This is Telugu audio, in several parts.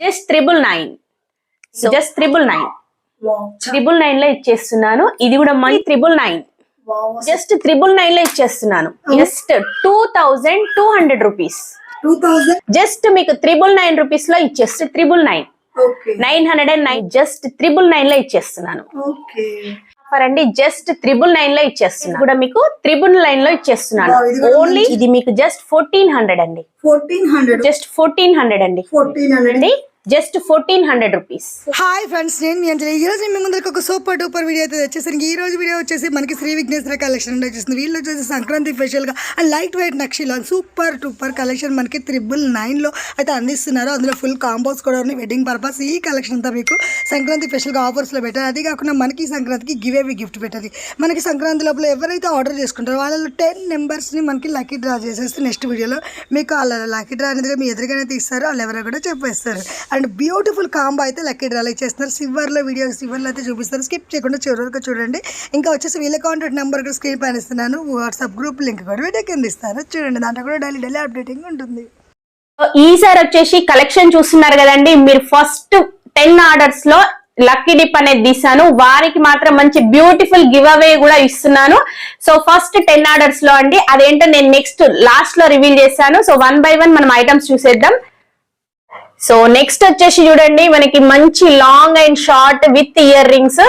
Just triple nine just triple nine wow triple నైన్లో ఇచ్చేస్తున్నాను. ఇది కూడా మళ్ళీ త్రిబుల్ నైన్ జస్ట్ త్రిబుల్ నైన్లో ఇచ్చేస్తున్నాను. Just two thousand two hundred rupees just మీకు త్రిబుల్ నైన్ రూపీస్లో ఇచ్చేస్తే triple nine nine hundred and nine just triple నైన్లో ఇచ్చేస్తున్నాను. ఆఫర్ అండి జస్ట్ త్రిబుల్ నైన్లో ఇచ్చేస్తున్నాను. కూడా మీకు త్రిబుల్ నైన్లో ఇచ్చేస్తున్నాను. ఓన్లీ ఇది మీకు జస్ట్ ఫోర్టీన్ హండ్రెడ్ అండి. Fourteen hundred just fourteen hundred అండి. ఫోర్టీన్ హండ్రెడ్ అండి just fourteen hundred rupees. Hi friends నేను మీ అంజలి. ఈ రోజు మీ ముందరికి ఒక సూపర్ డూపర్ వీడియో అయితే వచ్చేసరికి ఈ రోజు వీడియో వచ్చేసి మనకి శ్రీ విఘ్నేశ్వర కలెక్షన్ అంటే వచ్చేసింది. వీళ్ళు వచ్చేసి సంక్రాంతి స్పెషల్గా లైట్ వెయిట్ నక్షిలో సూపర్ టూపర్ కలెక్షన్ మనకి త్రిబుల్ నైన్లో అయితే అందిస్తున్నారు. అందులో ఫుల్ కాంబోస్ కూడా ఉన్నాయి. వెడ్డింగ్ పర్పస్ ఈ కలెక్షన్ అంతా మీకు సంక్రాంతి స్పెషల్గా ఆఫర్స్లో పెట్టారు. అది కాకుండా మనకి సంక్రాంతికి గివ్ గిఫ్ట్ పెట్టారు మనకి సంక్రాంతి లోపల ఎవరైతే ఆర్డర్ చేసుకుంటారో వాళ్ళలో టెన్ మెంబర్స్ని మనకి లక్కీ డ్రా చేసేస్తే నెక్స్ట్ వీడియోలో మీకు వాళ్ళ లక్కీ డ్రా అనేది మీ ఎదురుగానే తీస్తారు. వాళ్ళు ఎవరో కూడా చెప్పేస్తారు. అండ్ బ్యూటిఫుల్ కాంబో అయితే లక్కీ డ్రాలో ఇచ్చేస్తున్నారు సివర్లో వీడియో సివర్లో అయితే చూపిస్తారు స్కిప్ చేయకుండా చివరికి చూడండి. ఇంకా వచ్చేసి వీళ్ళ కాంటాక్ట్ నెంబర్ కూడా స్క్రీన్ పైన ఇస్తున్నాను. వాట్సాప్ గ్రూప్ లింక్ కూడా వీడియో కింద ఇస్తాను. చూడండి దాంట్లో కూడా డైలీ డైలీ అప్డేటింగ్ ఉంటుంది. ఈసారి వచ్చేసి కలెక్షన్ చూస్తున్నారు కదండి. మీరు ఫస్ట్ టెన్ ఆర్డర్స్లో లక్కీ డిప్ అనేది తీసాను వారికి మాత్రం మంచి బ్యూటిఫుల్ గివ్ అవే కూడా ఇస్తున్నాను. సో ఫస్ట్ టెన్ ఆర్డర్స్లో అండి. అదేంటో నేను నెక్స్ట్ లాస్ట్లో రివీల్ చేశాను. సో వన్ బై వన్ మనం ఐటమ్స్ చూసేద్దాం. సో నెక్స్ట్ వచ్చేసి చూడండి మనకి మంచి long and short with earrings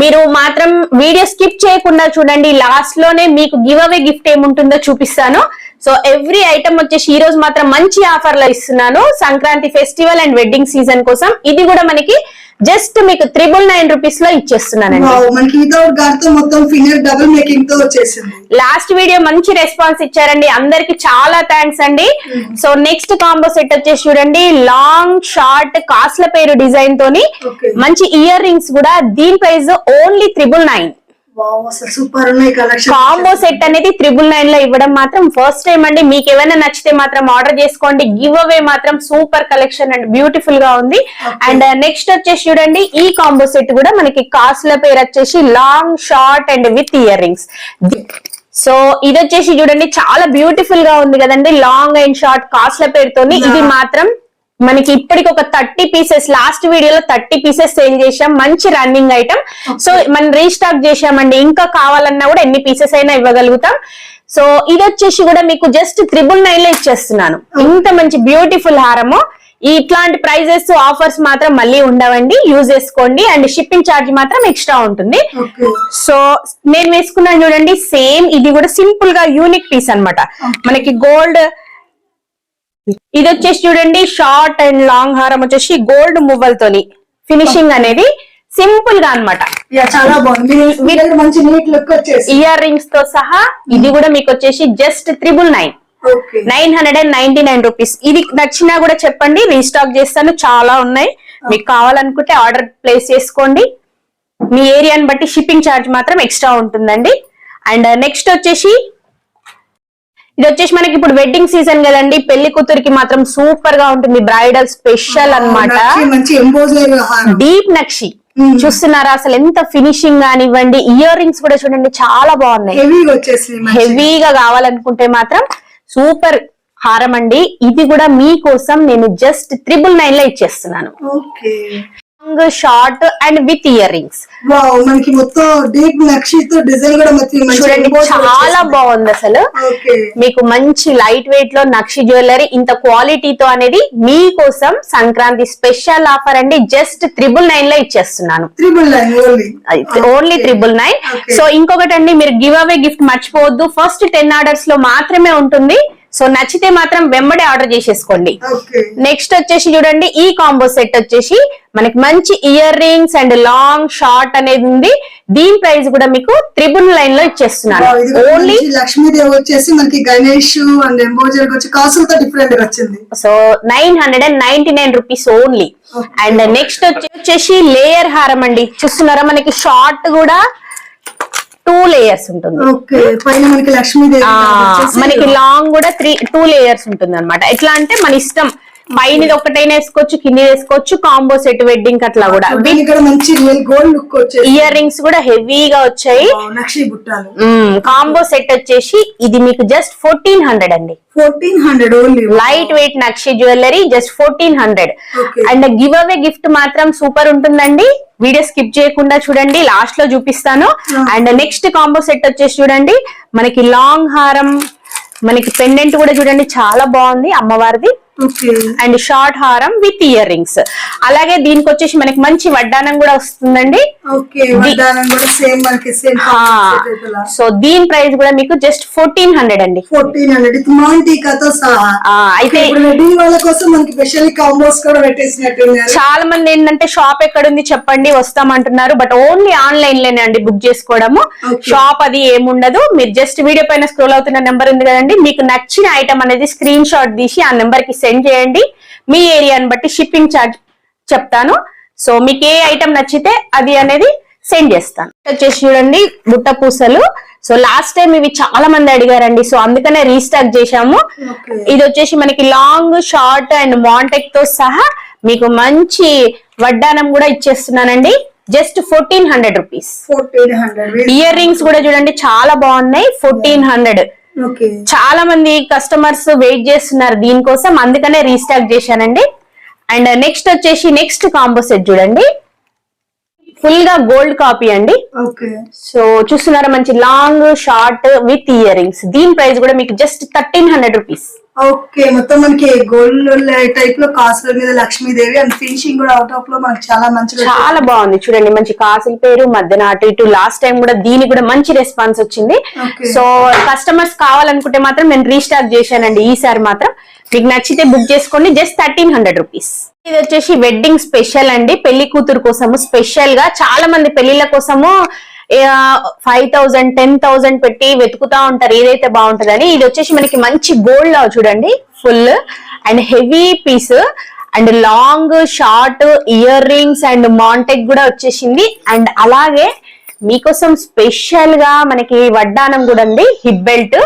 మీరు మాత్రం వీడియో స్కిప్ చేయకుండా చూడండి లాస్ట్లోనే మీకు గివ్ అవే గిఫ్ట్ ఏముంటుందో చూపిస్తాను. సో ఎవ్రీ ఐటమ్ వచ్చేసి ఈ రోజు మాత్రం మంచి ఆఫర్లు ఇస్తున్నాను. Sankranti festival and wedding season కోసం. ఇది కూడా మనకి జస్ట్ మీకు త్రిబుల్ నైన్ రూపీస్లో ఇచ్చేస్తున్నానండి. లాస్ట్ వీడియో మంచి రెస్పాన్స్ ఇచ్చారండి. అందరికి చాలా థ్యాంక్స్ అండి. సో నెక్స్ట్ కాంబో సెట్ వచ్చేసి చూడండి. లాంగ్ షార్ట్ కాస్ల పేరు డిజైన్ తోని. మంచి ఇయర్ రింగ్స్ కూడా దీని price only triple nine combo set అనేది త్రిబుల్ నైన్లో ఇవ్వడం మాత్రం ఫస్ట్ టైం అండి. మీకు ఏమైనా నచ్చితే మాత్రం ఆర్డర్ చేసుకోండి. గివ్ అవే మాత్రం సూపర్ కలెక్షన్ అండ్ బ్యూటిఫుల్గా ఉంది. అండ్ నెక్స్ట్ వచ్చేసి చూడండి. ఈ కాంబో సెట్ కూడా మనకి కాస్ట్ల పేరు వచ్చేసి long short and with earrings so ఇది వచ్చేసి చూడండి. చాలా బ్యూటిఫుల్గా ఉంది కదండి. లాంగ్ అండ్ షార్ట్ కాస్ట్ల పేరుతోని ఇది మాత్రం మనకి ఇప్పటికి ఒక థర్టీ పీసెస్ లాస్ట్ వీడియోలో థర్టీ పీసెస్ సేల్ చేసాం మంచి రన్నింగ్ ఐటమ్. సో మనం రీస్టాక్ చేసామండి ఇంకా కావాలన్నా కూడా ఎన్ని పీసెస్ అయినా ఇవ్వగలుగుతాం. సో ఇది వచ్చేసి కూడా మీకు జస్ట్ త్రిబుల్ నైన్లో ఇచ్చేస్తున్నాను. ఇంత మంచి బ్యూటిఫుల్ హారము. ఇట్లాంటి ప్రైజెస్ ఆఫర్స్ మాత్రం మళ్ళీ ఉండవండి. యూజ్ చేసుకోండి. అండ్ షిప్పింగ్ ఛార్జ్ మాత్రం ఎక్స్ట్రా ఉంటుంది. సో నేను వేసుకున్నాను చూడండి. సేమ్ ఇది కూడా సింపుల్గా యూనిక్ పీస్ అన్నమాట. మనకి గోల్డ్ ఇది వచ్చేసి చూడండి షార్ట్ అండ్ లాంగ్ హారం వచ్చేసి గోల్డ్ మువ్వలతోని. ఫినిషింగ్ అనేది సింపుల్గా అన్నమాట. యా చాలా బాగుంది. మంచి నీట్ లుక్ వచ్చేసి. ఇయర్ రింగ్స్తో సహా ఇది కూడా మీకు వచ్చేసి just triple nine okay nine hundred and ninety nine rupees ఇది నచ్చినా కూడా చెప్పండి రీస్టాక్ చేస్తాను చాలా ఉన్నాయి. మీకు కావాలనుకుంటే ఆర్డర్ ప్లేస్ చేసుకోండి. మీ ఏరియాని బట్టి షిప్పింగ్ ఛార్జ్ మాత్రం ఎక్స్ట్రా ఉంటుందండి. అండ్ నెక్స్ట్ వచ్చేసి ఇది వచ్చేసి మనకి ఇప్పుడు వెడ్డింగ్ సీజన్ కదండి. పెళ్ళి కూతురికి మాత్రం సూపర్గా ఉంటుంది. బ్రైడల్ స్పెషల్ హారం డీప్ నక్షి చూస్తున్నారా? అసలు ఎంత ఫినిషింగ్ కానివ్వండి. ఇయర్ రింగ్స్ కూడా చూడండి చాలా బాగున్నాయి. హెవీగా కావాలనుకుంటే మాత్రం సూపర్ హారం అండి. ఇది కూడా మీకోసం నేను జస్ట్ త్రిబుల్ నైన్లో ఇచ్చేస్తున్నాను. Long short and with ear rings మనకి మొత్తం డీప్ నక్షితో డిజైన్ కూడా చూడండి చాలా. బాగుంది అసలు. మీకు మంచి లైట్ వెయిట్లో నక్షి జ్యువెలరీ ఇంత క్వాలిటీతో అనేది మీకోసం సంక్రాంతి స్పెషల్ ఆఫర్ అండి. జస్ట్ త్రిబుల్ నైన్లో ఇచ్చేస్తున్నాను. Triple nine only only triple nine. So ఇంకొకటి అండి మీరు గివ్ అవే గిఫ్ట్ మర్చిపోవద్దు. ఫస్ట్ టెన్ ఆర్డర్స్లో మాత్రమే ఉంటుంది. సో నచ్చితే మాత్రం వెంబడే ఆర్డర్ చేసేసుకోండి. నెక్స్ట్ వచ్చేసి చూడండి ఈ కాంబో సెట్ వచ్చేసి మనకి మంచి ear rings and long short అనేది ఉంది. దీని ప్రైస్ కూడా మీకు త్రిబుల్ లైన్లో ఇచ్చేస్తున్నాను కూడా ఓన్లీ లక్ష్మీదేవి వచ్చేసి మనకి గణేష్ అండ్ ఎంబోజర్ వచ్చి కాసులతో డిఫరెంట్గా వచ్చింది. So nine hundred and ninety nine rupees only and next వచ్చేసి లేయర్ హారం అండి. చూస్తున్నారా మనకి షార్ట్ కూడా టూ లేయర్స్ ఉంటుంది. మనకి లాంగ్ కూడా త్రీ టూ లేయర్స్ ఉంటుంది అనమాట ఎట్లా అంటే మన ఇష్టం పైన ఒకటైనా వేసుకోవచ్చు కింద వేసుకోవచ్చు కాంబో సెట్ వెడ్డింగ్ అట్లా కూడా. ఇయర్ రింగ్స్ కూడా హెవీగా వచ్చాయి. కాంబో సెట్ వచ్చేసి ఇది మీకు జస్ట్ ఫోర్టీన్ హండ్రెడ్ అండి. Fourteen hundred only light weight nakshi jewellery just fourteen hundred. And give away gift మాత్రం సూపర్ ఉంటుందండి. వీడియో స్కిప్ చేయకుండా చూడండి లాస్ట్లో చూపిస్తాను. అండ్ నెక్స్ట్ కాంబో సెట్ వచ్చేసి చూడండి మనకి లాంగ్ హారం మనకి పెండెంట్ కూడా చూడండి చాలా బాగుంది అమ్మవారిది. అండ్ షార్ట్ హారం విత్ ఇయర్ రింగ్స్. అలాగే దీనికి వచ్చేసి మనకి మంచి వడ్డానం కూడా వస్తుందండి. సో దీని ప్రైస్ కూడా మీకు జస్ట్ ఫోర్టీన్ హండ్రెడ్ అండి. Fourteen hundred. అయితే చాలా మంది ఏంటంటే షాప్ ఎక్కడుంది చెప్పండి వస్తామంటున్నారు. బట్ ఓన్లీ ఆన్లైన్లోనే అండి బుక్ చేసుకోవడము. షాప్ అది ఏముండదు. మీరు జస్ట్ వీడియో పైన స్క్రోల్ అవుతున్న నెంబర్ ఉంది కదండి. మీకు నచ్చిన ఐటమ్ అనేది స్క్రీన్ షాట్ తీసి ఆ నెంబర్కి సెండ్ చేయండి. మీ ఏరియాని బట్టి షిప్పింగ్ ఛార్జ్ చెప్తాను. సో మీకు ఏ ఐటమ్ నచ్చితే అది అనేది సెండ్ చేస్తాను. వచ్చేసి చూడండి బుట్ట పూసలు. సో లాస్ట్ టైం ఇవి చాలా మంది అడిగారండి. సో అందుకనే రీస్టాక్ చేశాము. ఇది వచ్చేసి మనకి లాంగ్ షార్ట్ అండ్ మాంటెక్తో సహా మీకు మంచి వడ్డానం కూడా ఇచ్చేస్తున్నానండి. Just fourteen hundred rupees ear rings కూడా చూడండి చాలా బాగున్నాయి. ఫోర్టీన్ హండ్రెడ్ చాలా మంది కస్టమర్స్ వెయిట్ చేస్తున్నారు దీనికోసం అందుకనే రీస్టాక్ చేశానండి. అండ్ నెక్స్ట్ వచ్చేసి నెక్స్ట్ కాంబో సెట్ చూడండి. ఫుల్గా గోల్డ్ కాపీ అండి. ఓకే. సో చూస్తున్నారా మంచి long short with ear rings దీని ప్రైస్ కూడా మీకు just thirteen hundred rupees okay మొత్తం మనకి గోల్డ్ టైప్లో కాసుల మీద లక్ష్మీదేవి అండ్ ఫినిషింగ్ కూడా అవుట్ ఆఫ్లో మనకి చాలా మంచిగా చాలా బాగుంది. చూడండి మంచి కాసుల పేరు మధ్యన అటు ఇటు లాస్ట్ టైం కూడా దీనికి కూడా మంచి రెస్పాన్స్ వచ్చింది. సో కస్టమర్స్ కావాలనుకుంటే మాత్రం నేను రీస్టాక్ చేశానండి. ఈసారి మాత్రం మీకు నచ్చితే బుక్ చేసుకోండి. జస్ట్ థర్టీన్ హండ్రెడ్ రూపీస్ ఇది వచ్చేసి వెడ్డింగ్ స్పెషల్ అండి. పెళ్ళి కూతురు కోసము స్పెషల్గా చాలా మంది పెళ్ళిళ్ళ కోసము ఫైవ్ థౌజండ్ టెన్ థౌజండ్ పెట్టి వెతుకుతా ఉంటారు. ఏదైతే బాగుంటుందని. ఇది వచ్చేసి మనకి మంచి గోల్డ్ లా చూడండి. Full and heavy piece and long short ear rings and Montek కూడా వచ్చేసింది. అండ్ అలాగే మీకోసం స్పెషల్గా మనకి వడ్డానం కూడా ఉంది హిప్ బెల్ట్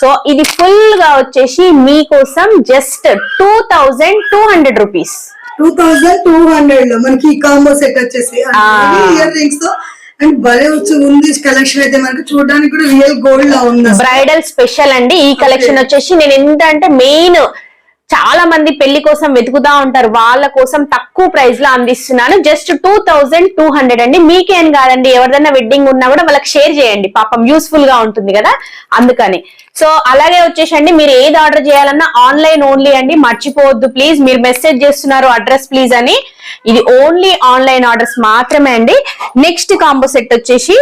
సో ఇది ఫుల్గా వచ్చేసి మీకోసం just two thousand two hundred rupees two thousand two హండ్రెడ్లో మనకి కాంబో సెట్ వచ్చేసి. ఇయర్ రింగ్స్తో అండ్ భలే వచ్చి ఉంది కలెక్షన్ అయితే మనకి. చూడడానికి కూడా రియల్ గోల్డ్ లా ఉంది. బ్రైడల్ స్పెషల్ అండి. ఈ కలెక్షన్ వచ్చేసి నేను ఎంత అంటే మెయిన్ చాలా మంది పెళ్ళి కోసం వెతుకుతా ఉంటారు. వాళ్ళ కోసం తక్కువ ప్రైస్లో అందిస్తున్నాను. Just two thousand two hundred అండి. మీకేం కాదండి. ఎవరిదైనా వెడ్డింగ్ ఉన్నా కూడా వాళ్ళకి షేర్ చేయండి. పాపం యూస్ఫుల్గా ఉంటుంది కదా? అందుకని. సో అలాగే వచ్చేసండి. మీరు ఏది ఆర్డర్ చేయాలన్నా ఆన్లైన్ ఓన్లీ అండి. మర్చిపోవద్దు. ప్లీజ్ మీరు మెసేజ్ చేస్తున్నారు అడ్రస్ ప్లీజ్ అని. ఇది ఓన్లీ ఆన్లైన్ ఆర్డర్స్ మాత్రమే అండి. నెక్స్ట్ కాంబో సెట్ వచ్చేసి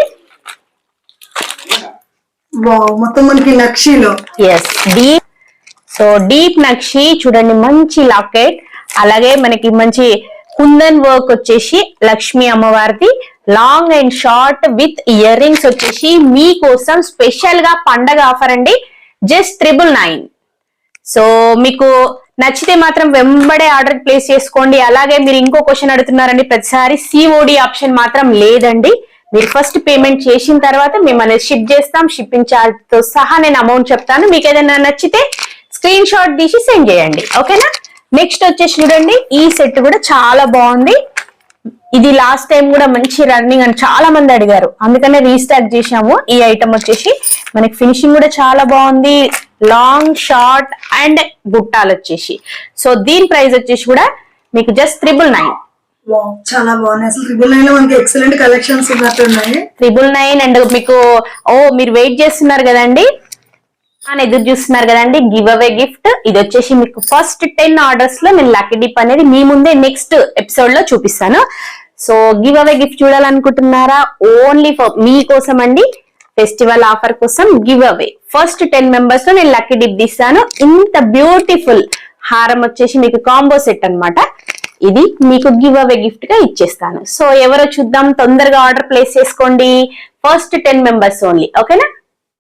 మొత్తం మనకి నక్షిలో ఎస్ డీప్ సో డీప్ నక్షి చూడండి మంచి లాకెట్ అలాగే మనకి మంచి కుందన్ వర్క్ వచ్చేసి లక్ష్మీ అమ్మవారిది. Long and short with ear rings వచ్చేసి మీకోసం స్పెషల్గా పండగ ఆఫర్ అండి. జస్ట్ త్రిబుల్ నైన్ సో మీకు నచ్చితే మాత్రం వెంబడే ఆర్డర్ ప్లేస్ చేసుకోండి. అలాగే మీరు ఇంకో క్వశ్చన్ అడుగుతున్నారండి ప్రతిసారి సిఓడి ఆప్షన్ మాత్రం లేదండి. మీరు ఫస్ట్ పేమెంట్ చేసిన తర్వాత మేము అనేది షిప్ చేస్తాం. షిప్పింగ్ ఛార్జ్తో సహా నేను అమౌంట్ చెప్తాను. మీకు ఏదైనా నచ్చితే స్క్రీన్ షాట్ తీసి సెండ్ చేయండి. ఓకేనా? నెక్స్ట్ వచ్చేసి చూడండి ఈ సెట్ కూడా చాలా బాగుంది. ఇది లాస్ట్ టైం కూడా మంచి రన్నింగ్ అని చాలా మంది అడిగారు. అందుకనే రీస్టాక్ చేశాము. ఈ ఐటమ్ వచ్చేసి మనకి ఫినిషింగ్ కూడా చాలా బాగుంది. లాంగ్ షార్ట్ అండ్ గుట్టాలు వచ్చేసి. సో దీని ప్రైస్ వచ్చేసి కూడా మీకు జస్ట్ త్రిబుల్ నైన్ చాలా బాగున్నాయి. అసలు నైన్లో మనకి ఎక్సలెంట్ కలెక్షన్స్ ఉన్నట్టున్నాయి. త్రిబుల్ నైన్ అండ్ మీకు ఓ మీరు వెయిట్ చేస్తున్నారు కదండి. అని ఎదురు చూస్తున్నారు కదండి. గివ్ అవే గిఫ్ట్ ఇది వచ్చేసి మీకు ఫస్ట్ టెన్ ఆర్డర్స్లో నేను లక్కీ డిప్ అనేది మీ ముందే నెక్స్ట్ ఎపిసోడ్లో చూపిస్తాను. సో గివ్ అవే గిఫ్ట్ చూడాలనుకుంటున్నారా? ఓన్లీ ఫర్ మీకోసం అండి ఫెస్టివల్ ఆఫర్ కోసం గివ్ అవే ఫస్ట్ టెన్ మెంబర్స్లో నేను లక్కీ డిప్ తీస్తాను. ఇంత బ్యూటిఫుల్ హారం వచ్చేసి మీకు కాంబో సెట్ అనమాట ఇది మీకు గివ్ అవే గిఫ్ట్గా ఇచ్చేస్తాను. సో ఎవరో చూద్దాం. తొందరగా ఆర్డర్ ప్లేస్ చేసుకోండి. ఫస్ట్ టెన్ మెంబర్స్ ఓన్లీ ఓకేనా